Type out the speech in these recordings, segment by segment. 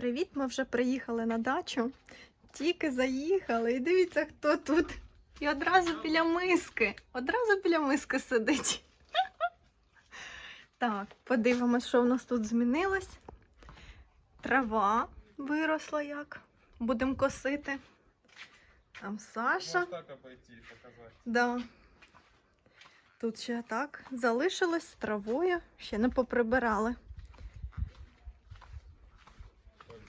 привіт! Ми вже приїхали на дачу. Тільки заїхали. І дивіться, хто тут. І одразу біля миски. Одразу біля миски сидить. Так, подивимось, що в нас тут змінилось. Трава виросла як. Будемо косити. Там Саша. Так. Да. Тут ще так залишилось травою, ще не поприбирали.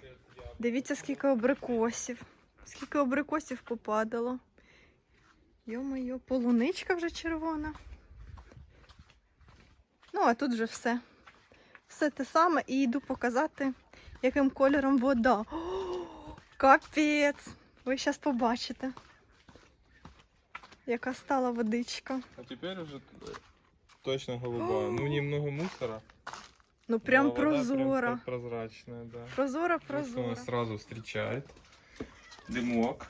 Капец, я- Дивіться, скільки абрикосів. Скільки абрикосів попадало. Йо-моє, полуничка вже червона. Ну, а тут вже все. Все те саме і йду показати, яким кольором вода. Капець! Ви зараз побачите, яка стала водичка. А теперь уже т- точно голубая. Ну, немного мусора. Ну, прям вода прозора. Прям прозрачная, да. Прозора, прозора. нас сразу встречает. Дымок.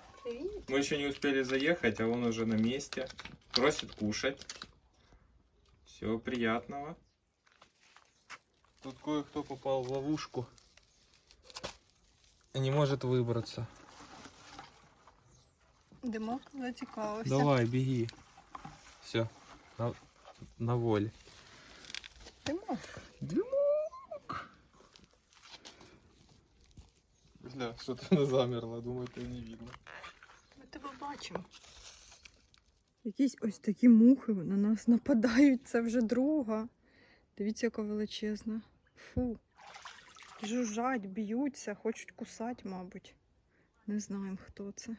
Мы еще не успели заехать, а он уже на месте. Просит кушать. Всего приятного. Тут кое-кто попал в ловушку. И не может выбраться. Димок зацікавився. Давай, беги. Все, на, на воле. Димок. Дымок! Бля, что-то замерло, думаю, это не видно. Ми тебе бачимо. Якісь ось такі мухи на нас нападають. Це вже друга. Дивіться, яка величезна. Фу. Жужжать, б'ються, хочуть кусати, мабуть. Не знаємо, хто це.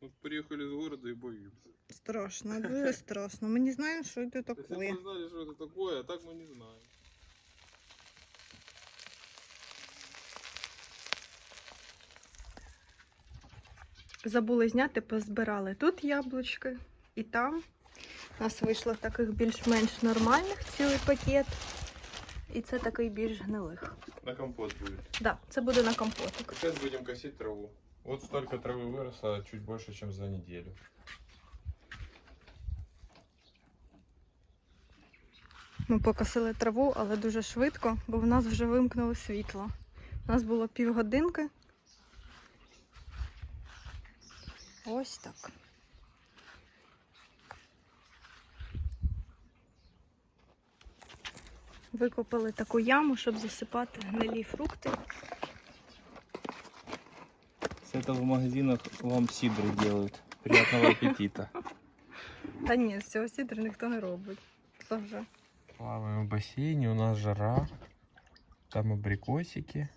Вот приехали из города и боимся. Страшно, дуже страшно. Ми не знаємо, що це Если бы таке. мы знали, что это такое, а так мы не знаем. Забули зняти, позбирали тут яблучки і там. У нас вийшло таких більш-менш нормальних цілий пакет. І це такий більш гнилих. На компот будет. Так, да, це буде на компотик. Сейчас будем косить траву. Вот столько травы выросло чуть больше, чем за неделю. Ми покосили траву, але дуже швидко, бо в нас вже вимкнули світло. У нас було півгодинки. Ось так. Викопали таку яму, щоб засипати гнилі фрукти. С этого магазина вам сидру делают. Приятного аппетита. Та ні, з цього сідру ніхто не робить. Це вже. Плаваем в бассейне, у нас жара. Там абрикосики,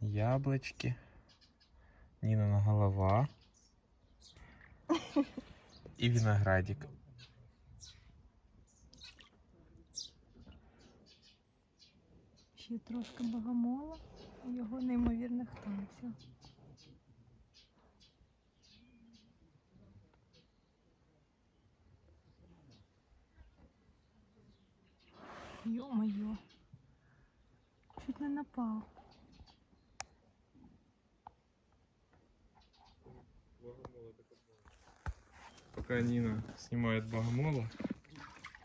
яблочки, Нина голова и виноградик. Ще трошки богомола і його неймовірних танців. Йо-моє. Чуть не напав. Пока Нина снимает богомола,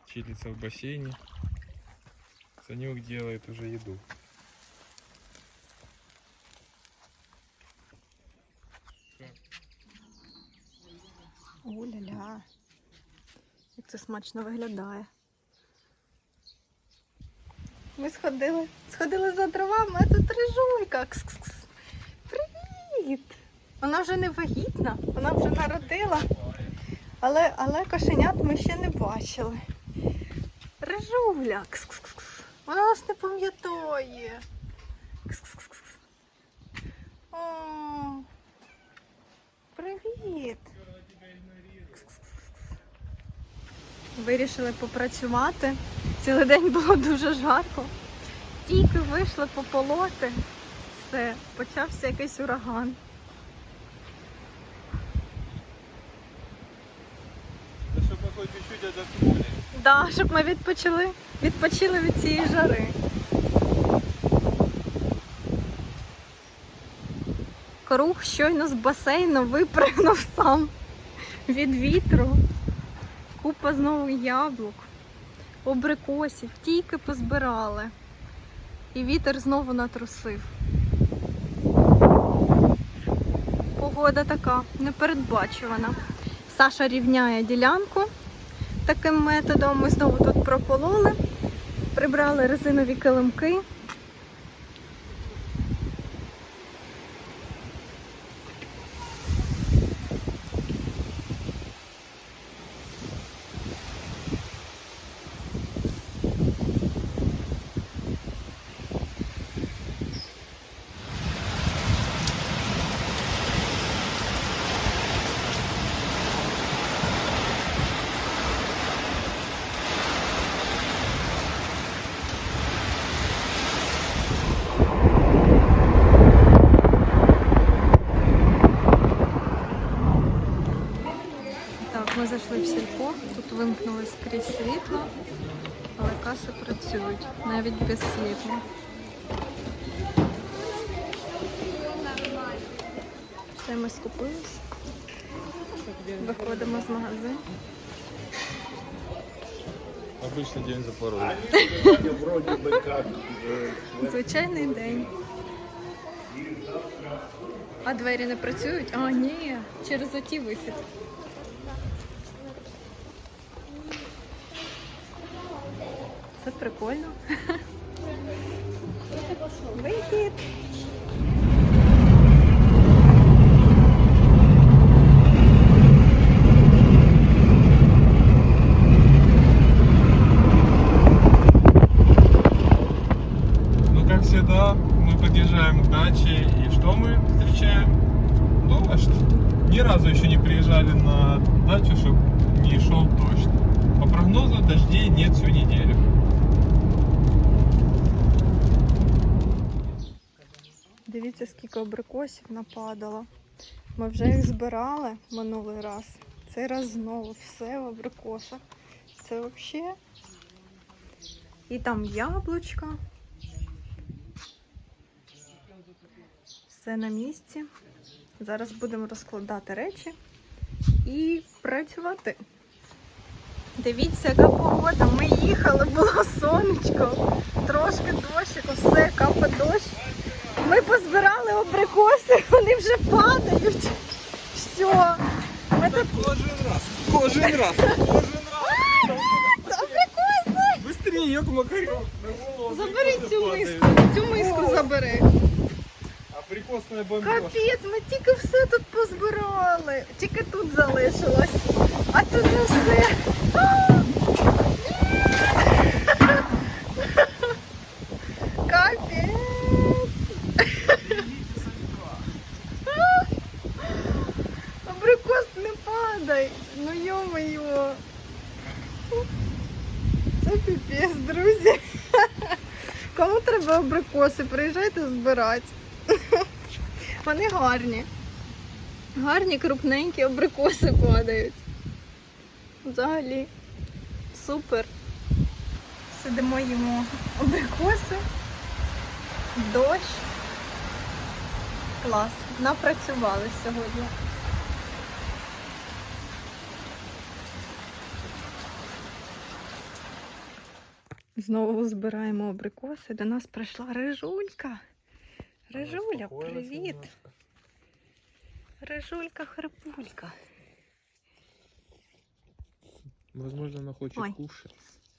чилится в бассейне, Санек делает уже еду. О-ля-ля. Як це смачно виглядає. Ми сходили, сходили за дровами, а тут рижулька. Кс-кс-кс. Привіт! Вона вже не вагітна, вона вже народила, але, але кошенят ми ще не бачили. Рижуля. Кс-кс-кс. Вона нас не пам'ятає. О, привіт! Вирішили попрацювати. Цілий день було дуже жарко. Тільки вийшли пополоти. Все, почався якийсь ураган. Хоть чуть-чуть отдохнули. Да, щоб ми відпочили, відпочили від цієї жари. Круг щойно з басейну випригнув сам від вітру. Купа знову яблук, абрикосів, тільки позбирали. і вітер знову натрусив. Погода така непередбачувана. Саша рівняє ділянку таким методом. Ми знову тут пропололи, прибрали резинові килимки. Так, ми зайшли в сільпо, тут вимкнули скрізь світло, але каси працюють навіть без світла. Все, ми скупились. Виходимо з магазину. Обычный день за порой. Вроде бы как. э, Звичайний день. А двері не працюють? А, ні, через оті вихід. Це прикольно. Вихід. Скільки абрикосів нападало. Ми вже їх збирали минулий раз. Цей раз знову все в абрикосах. Це взагалі. І там яблучка. Все на місці. Зараз будемо розкладати речі і працювати. Дивіться, яка погода. Ми їхали, було сонечко, трошки дощик, все, капа дощ. Ми позбирали абрикоси, вони вже падають. Все. Ми тут Кожен раз. Кожен раз. Кожен раз. абрикоси! Быстрее, як Макарёв. На голову Забери абрикосы цю падают. миску. Цю миску забери. Абрикосная бомбежка. Капець, ми тільки все тут позбирали. Тільки тут залишилось. А тут вже все. Збирати. Вони гарні. Гарні, крупненькі абрикоси падають. Взагалі. Супер. Сидимо їмо абрикоси. Дощ. Клас. Напрацювали сьогодні. Знову збираємо абрикоси. До нас прийшла Рижулька. Рижуля, привіт. Рижулька хрипулька. Возможно, она хочет Ой. кушать.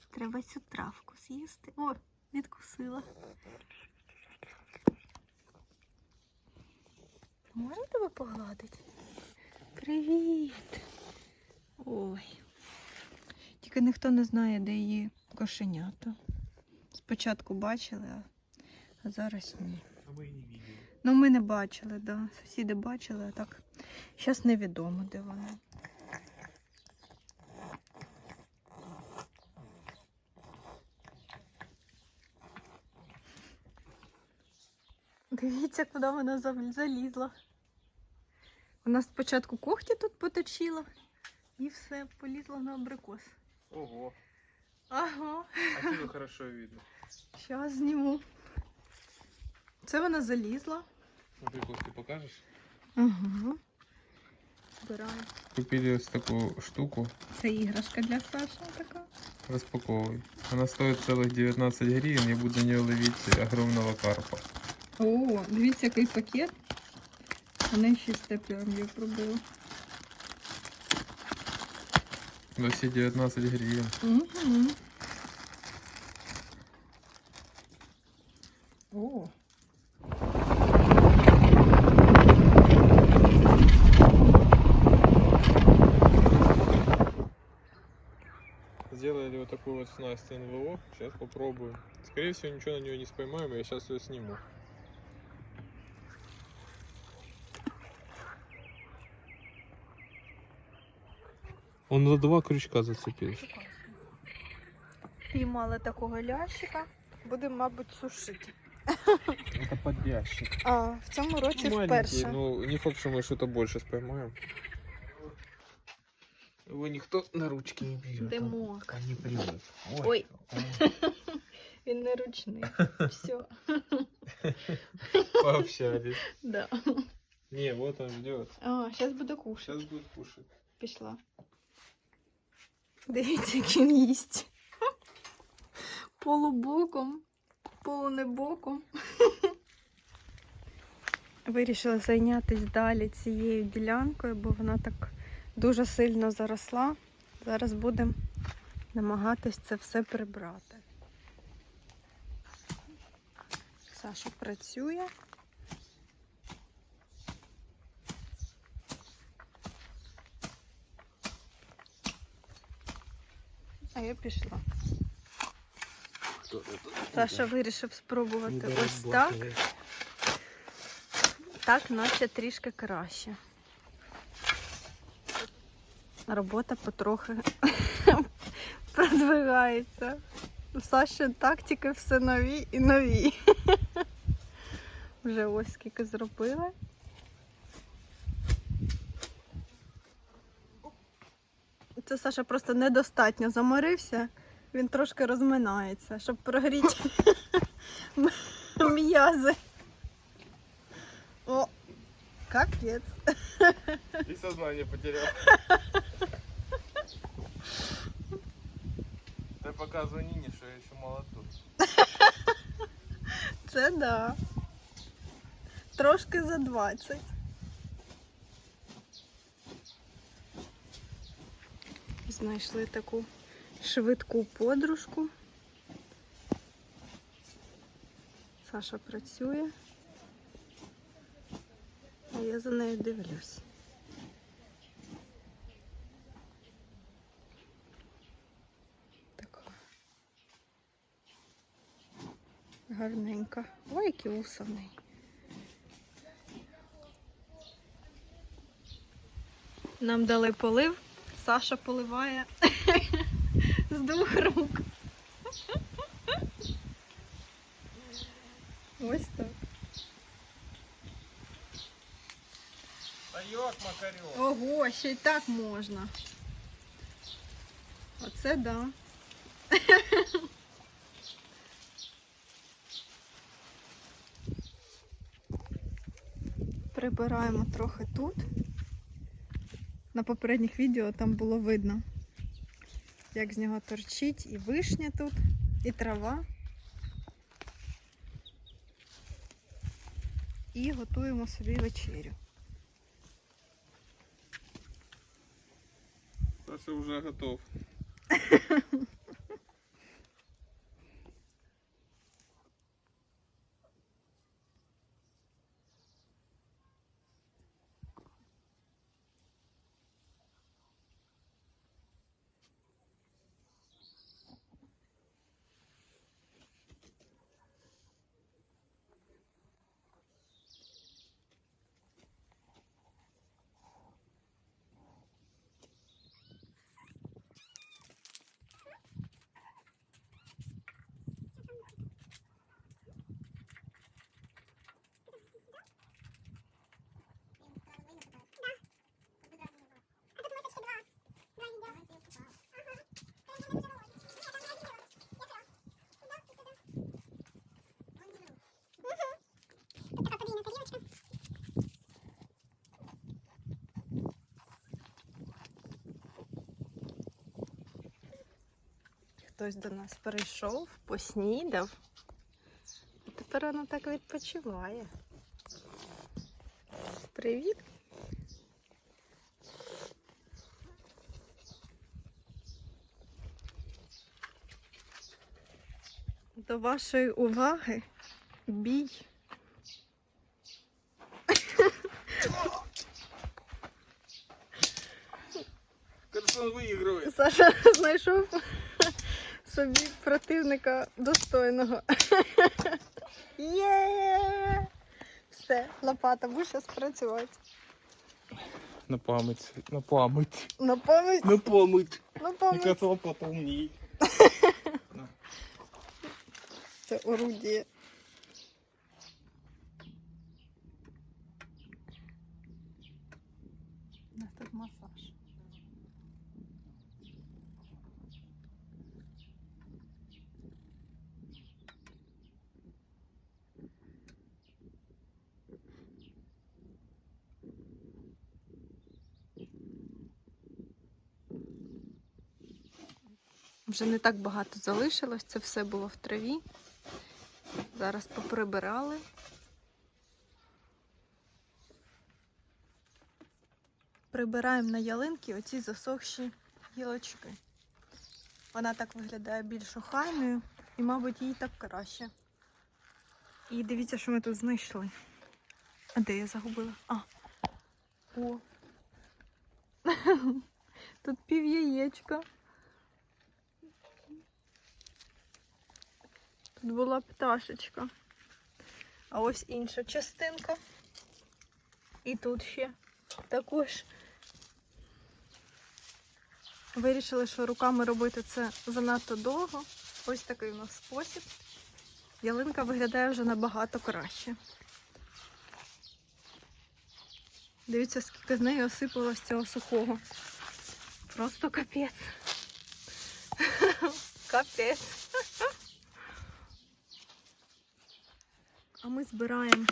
Треба цю травку з'їсти. О, відкусила. Можна тебе погладити? Привіт. Ой. Тільки ніхто не знає, де її кошенята. Спочатку бачили, а, а зараз ні. А мы и не видели. Ну, ми не бачили, да. Сусіди бачили, а так. Зараз невідомо, де вони. Дивіться, куди вона залізла. Вона спочатку когті тут поточила і все, полізла на абрикос. Ого. Ага. Отсюда хорошо видно. Зараз зніму. Це вона залізла. Абрикос ты покажешь? Ага. Збираю. Купили вот такую штуку, Це іграшка для Саші така. распаковывай. Она стоит целых 19 гривен, я буду на нее ловить огромного карпа. О, дивіться, який пакет. Вони ще з теплом я пробила. За все 19 гривен. Угу. Такую вот снасть НВО. Сейчас попробуем. Скорее всего, ничего на нее не споймаем, я сейчас ее сниму. Он за два крючка зацепился. Піймали такого лящика. Будемо, мабуть, сушити. Это подлящик. А, в цьому році Маленький, вперше. ну не факт, что мы что-то больше споймаем. Его никто на ручки не берет. Димок. Он не привык. Ой. он- Він не ручний. Все. Пообщались. Да. Не, вот он ждет. А, зараз буде кушати. Сейчас будет кушать. Пішла. Дивіться, як він їсть. Полубоком, полунебоком. Вирішила зайнятися далі цією ділянкою, бо вона так дуже сильно заросла. Зараз будемо намагатись це все прибрати. Саша працює. А я пішла. Саша вирішив спробувати ось так. Так, наче трішки краще. Робота потрохи продвигається. Саші тактики все нові і нові. Вже ось скільки зробили. Це Саша просто недостатньо заморився. Він трошки розминається, щоб прогріти м'язи. О, капець. И сознание потерял. Ты показывай Нине, что я еще молоток. Це да. Трошки за 20. Знайшли таку швидку подружку. Саша працює. Я за нею дивлюсь. Така. Гарненька. Ой, який усаний. Нам дали полив. Саша поливає з двох рук. Ось так. Встает, Макарёв. Ого, ще й так можна. Оце да. Прибираємо трохи тут. На попередніх відео там було видно, як з нього торчить і вишня тут, і трава. І готуємо собі вечерю. Саша уже готов. хтось до нас прийшов, поснідав. А тепер вона так відпочиває. Привіт! До вашої уваги бій. Карсон выигрывает. Саша знайшов собі противника достойного. Є! Все, лопата, будеш зараз працювати. На память, на память, На пам'ять, на память. на пам'ять. лопата умніє. Це орудіє. У нас тут масаж. Вже не так багато залишилось, це все було в траві. Зараз поприбирали. Прибираємо на ялинки оці засохші гілочки. Вона так виглядає більш охайною і, мабуть, їй так краще. І дивіться, що ми тут знайшли. А де я загубила? А. О. Тут пів яєчка. Тут була пташечка. А ось інша частинка. І тут ще також. Вирішили, що руками робити це занадто довго. Ось такий у нас спосіб. Ялинка виглядає вже набагато краще. Дивіться, скільки з неї осипалось цього сухого. Просто капець. Капець. А ми збираємо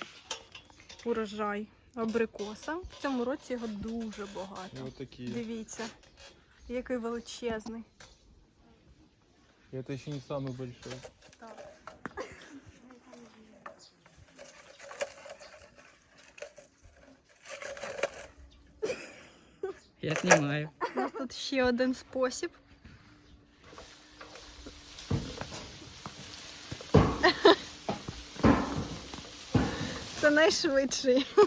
урожай абрикоса. В цьому році його дуже багато. Вот такие. Дивіться, який величезний. Это еще не самый большой. Так. Я снимаю. У нас тут ще один спосіб. Це найшвидший.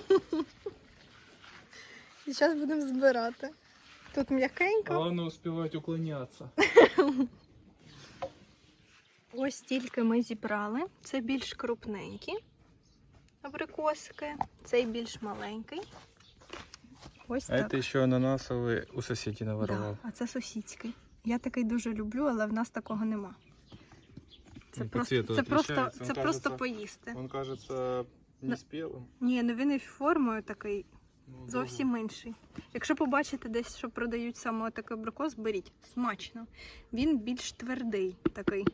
І зараз будемо збирати. Тут м'якенько. Главное успевать уклоняться. Ось тільки ми зібрали. Це більш крупненькі абрикосики, цей більш маленький. Ось А так. это еще ананасовый у соседей наворовал. Да, а це сусідський. Я такий дуже люблю, але в нас такого нема. Це Він просто, це просто, це він просто кажеться- поїсти. Он кажется не спелым. Ні, ну він і формою такий Ну, зовсім інший. Якщо побачите десь, що продають саме такий абрикос, беріть. Смачно. Він більш твердий такий.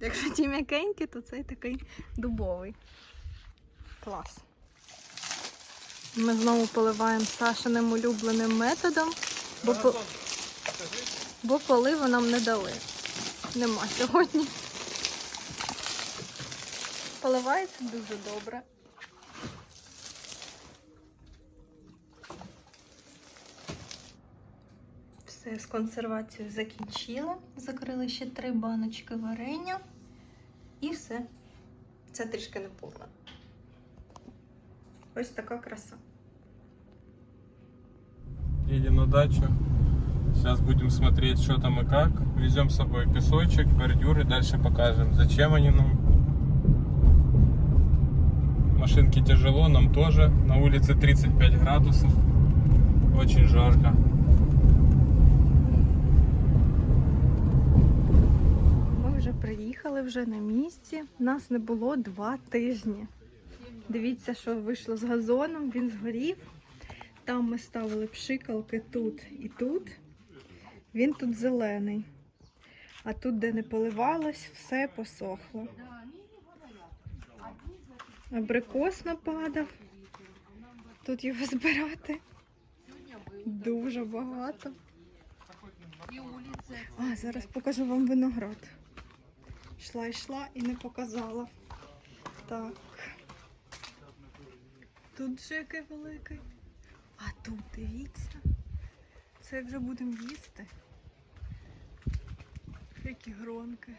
Якщо ті м'якенькі, то цей такий дубовий. Клас. Ми знову поливаємо Сашиним улюбленим методом, бо, по... бо поливу нам не дали. Нема сьогодні. Поливається дуже добре. Все з консервацією закінчила. Закрили ще три баночки варення. І все. Це трішки неповно. Ось така краса. Едем на дачу. Сейчас будем смотреть, что там и как. Везем с собой песочек, бордюры. Дальше покажем, зачем они нам. Машинке тяжело, нам тоже. На улице 35 градусов. Очень жарко. Ми вже приїхали вже на місці. Нас не було два тижні. Дивіться, що вийшло з газоном, він згорів. Там ми ставили пшикалки тут і тут. Він тут зелений. А тут, де не поливалось, все посохло. Абрикос нападав. Тут його збирати. Дуже багато. А, зараз покажу вам виноград. Йшла, йшла і не показала. Так. Тут же який великий. А тут дивіться. Це вже будемо їсти. Які гронки.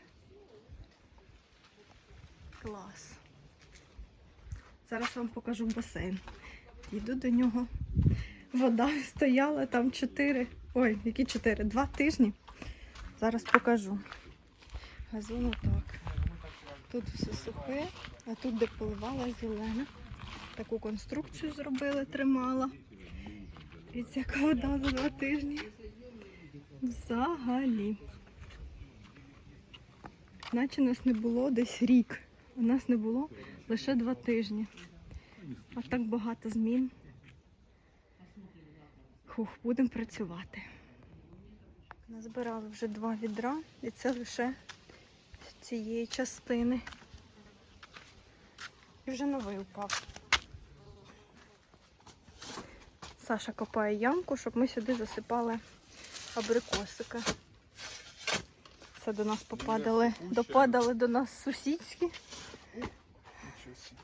Клас. Зараз вам покажу басейн. Йду до нього. Вода стояла там 4. Ой, які 4? Два тижні. Зараз покажу. Газон отак. Тут все сухе, а тут, де поливала зелена. Таку конструкцію зробили, тримала. І ця вода за два тижні. Взагалі. Наче нас не було десь рік. У нас не було лише два тижні. А так багато змін. Хух, будемо працювати. Назбирали вже два відра, і це лише з цієї частини. І вже новий упав. Саша копає ямку, щоб ми сюди засипали абрикосики. Це до нас попадали, допадали до нас сусідські. Ничего себе.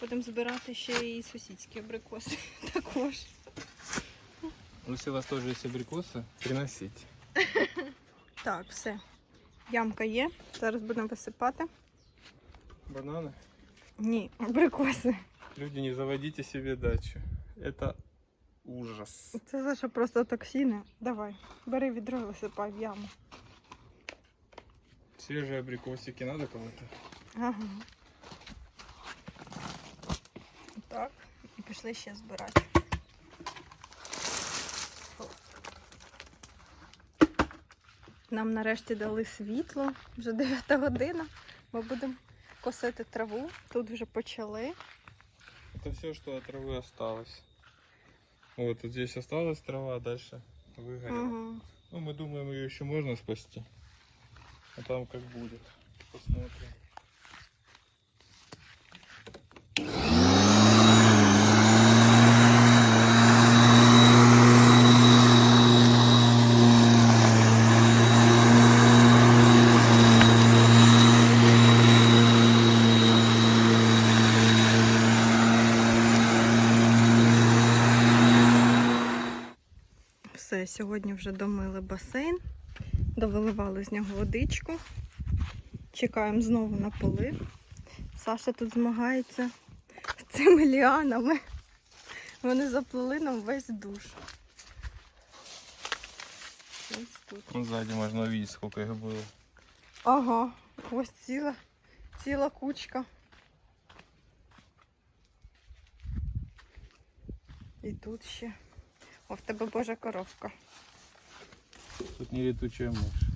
Будемо збирати ще і сусідські абрикоси також. Ну, если у вас тоже есть абрикосы, приносите. Так, все. Ямка є. Зараз будемо висипати. Бананы. Ні, абрикоси. Люди, не заводите себе дачу. Это ужас. Це Саша просто токсини. Давай, бери відро і висипай в яму. Свежие абрикосики надо кому-то? Ага. Так, і пішли ще збирати. Нам нарешті дали світло, вже 9 година. Ми будемо косити траву. Тут вже почали. Это все, что от травы осталось. Вот, вот здесь осталась трава, а дальше выгорела. Угу. Ну, мы думаем, ее еще можно спасти. А там как будет. Посмотрим. Все, сьогодні вже домили басейн, довиливали з нього водичку. Чекаємо знову на полив. Саша тут змагається з цими ліанами. Вони заплели нам весь душ. Ось тут. Сзади можно увидеть, сколько их было. Ага, ось ціла, ціла кучка. І тут ще. О, в тебе божа коровка. Тут не летучая мышь.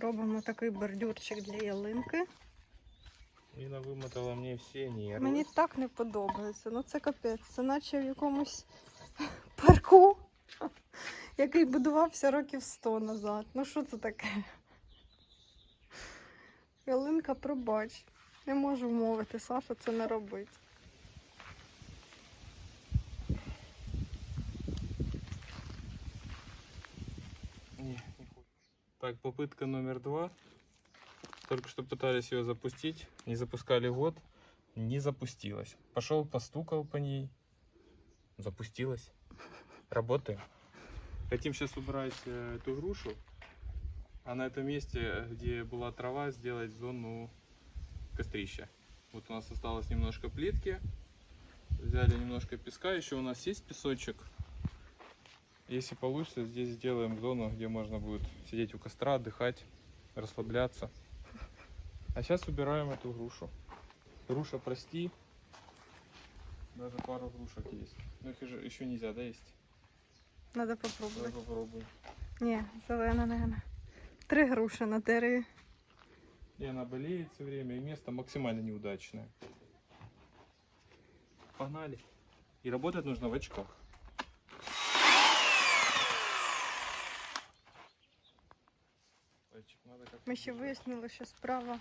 Робимо такий бордюрчик для ялинки. Нина вымотала мне все нервы. Мені так не подобається. Ну це капець. Це наче в якомусь парку, який будувався років 100 назад. Ну що це таке? Ялинка, пробач. Не можу вмовити, Саша це не робить. Так, попытка номер два. Только что пытались ее запустить. Не запускали год. Не запустилась. Пошел, постукал по ней. Запустилась. Работаем. Хотим сейчас убрать э, эту грушу. А на этом месте, где была трава, сделать зону кострища. Вот у нас осталось немножко плитки. Взяли немножко песка. Еще у нас есть песочек. Если получится, здесь сделаем зону, где можно будет сидеть у костра, отдыхать, расслабляться. А сейчас убираем эту грушу. Груша, прости. Даже пару грушек есть. Но их же еще нельзя, да, есть? Надо Давай попробувати. попробуем. Ні, зелена, наверное. Три груші на дереві. И она болеет все время, и место максимально неудачное. Погнали. И работать нужно в очках. Ми ще вияснили, що справа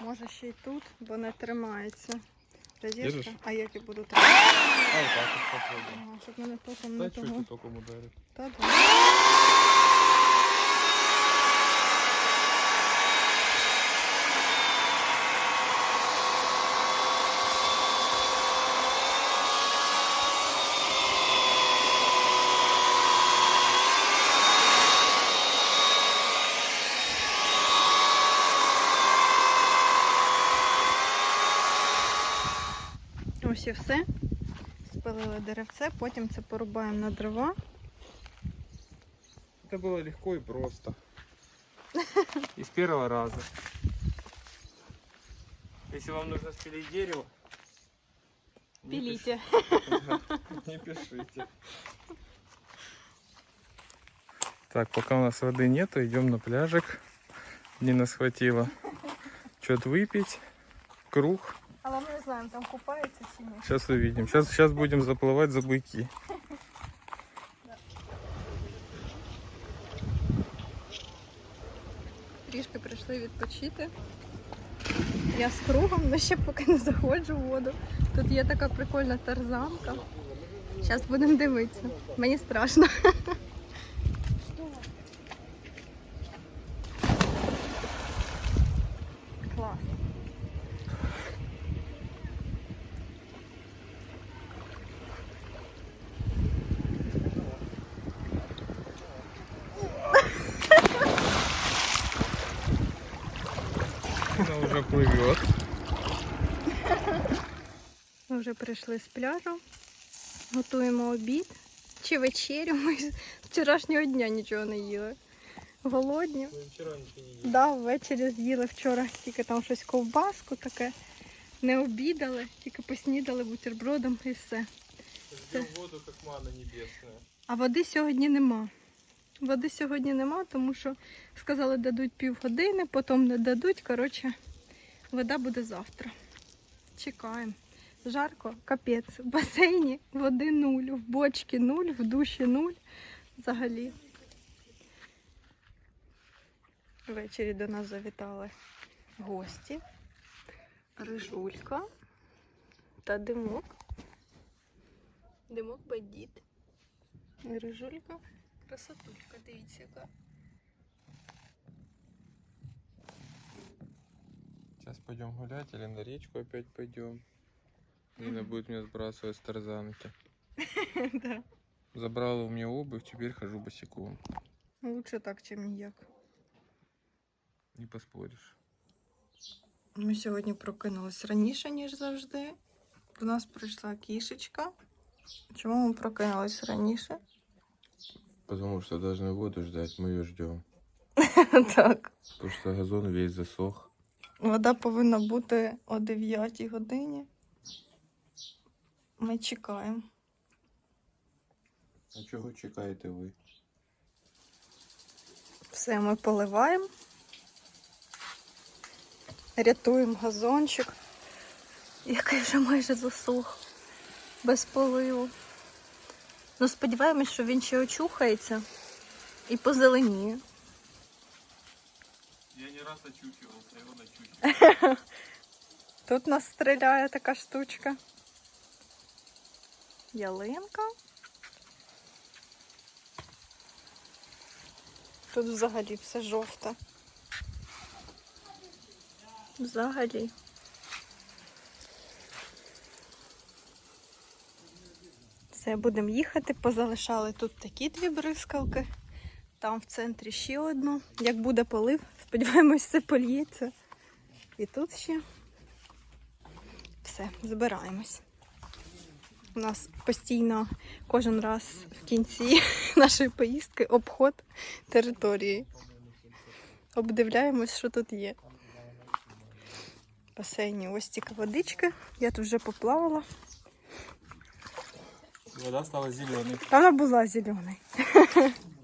Може ще й тут, бо не тримається. Держиш? А як я буду тримати? А так. Ага, щоб мене током не того. Та того. током ударить. Та да. Ось і все. Спилили деревце, потім це порубаємо на дрова. Это было легко и просто. И с первого раза. Если вам нужно спилить дерево, не Піліте. пиш- Не пишите. Так, пока у нас воды нету, идем на пляжик. Нина схватила что-то выпить. Круг. Ми там купаються чи ні. Сейчас увидим. Сейчас, сейчас будем заплывать за буйки. Трішки прийшли відпочити. Я з кругом, але ще поки не заходжу в воду. Тут є така прикольна тарзанка. Зараз будемо дивитися. Мені страшно. Клас. Она уже плывет. Ми вже прийшли з пляжу, готуємо обід чи вечерю. Ми з вчорашнього дня нічого не їли. Голодні. Мы вчера ничего не ели. Да, ввечері з'їли вчора тільки там щось ковбаску таке. Не обідали, тільки поснідали бутербродом і все. Ждем воду, как мана небесная. А води сьогодні нема. Води сьогодні нема, тому що сказали, дадуть півгодини, потім не дадуть. Коротше, вода буде завтра. Чекаємо. Жарко, капець. В басейні води нуль, в бочці нуль, в душі нуль. Взагалі. Ввечері до нас завітали гості. Рижулька та димок. Димок бандит. Рижулька. Красотулька, дивіться яка. Сейчас пойдем гулять или на речку опять пойдем. Нина будет меня сбрасывать с тарзанки. да. Забрала у меня обувь, теперь хожу босиком. Лучше так, чим ніяк. Не поспоришь. Ми сьогодні прокинулись раніше, ніж завжди. До нас прийшла кішечка. Чому ми прокинулись раніше? Потому что должны воду ждать, мы ее ждем. так. Потому что газон весь засох. Вода повинна бути о 9 годині. Ми чекаємо. А чого чекаєте ви? Все, ми поливаємо. Рятуємо газончик, який вже майже засох без поливу. Ну, сподіваємось, що він ще очухається і позеленіє. Я не раз очухивался, его начухивал. Тут нас стріляє така штучка. Ялинка. Тут взагалі все жовте. Взагалі. Все, будемо їхати. Позалишали тут такі дві бризкалки. Там в центрі ще одну. Як буде полив, сподіваємось, все польється. І тут ще. Все, збираємось. У нас постійно кожен раз в кінці нашої поїздки обход території. Обдивляємось, що тут є. В басейні ось тільки водички. Я тут вже поплавала. Вода стала зеленою. Вона була зеленою.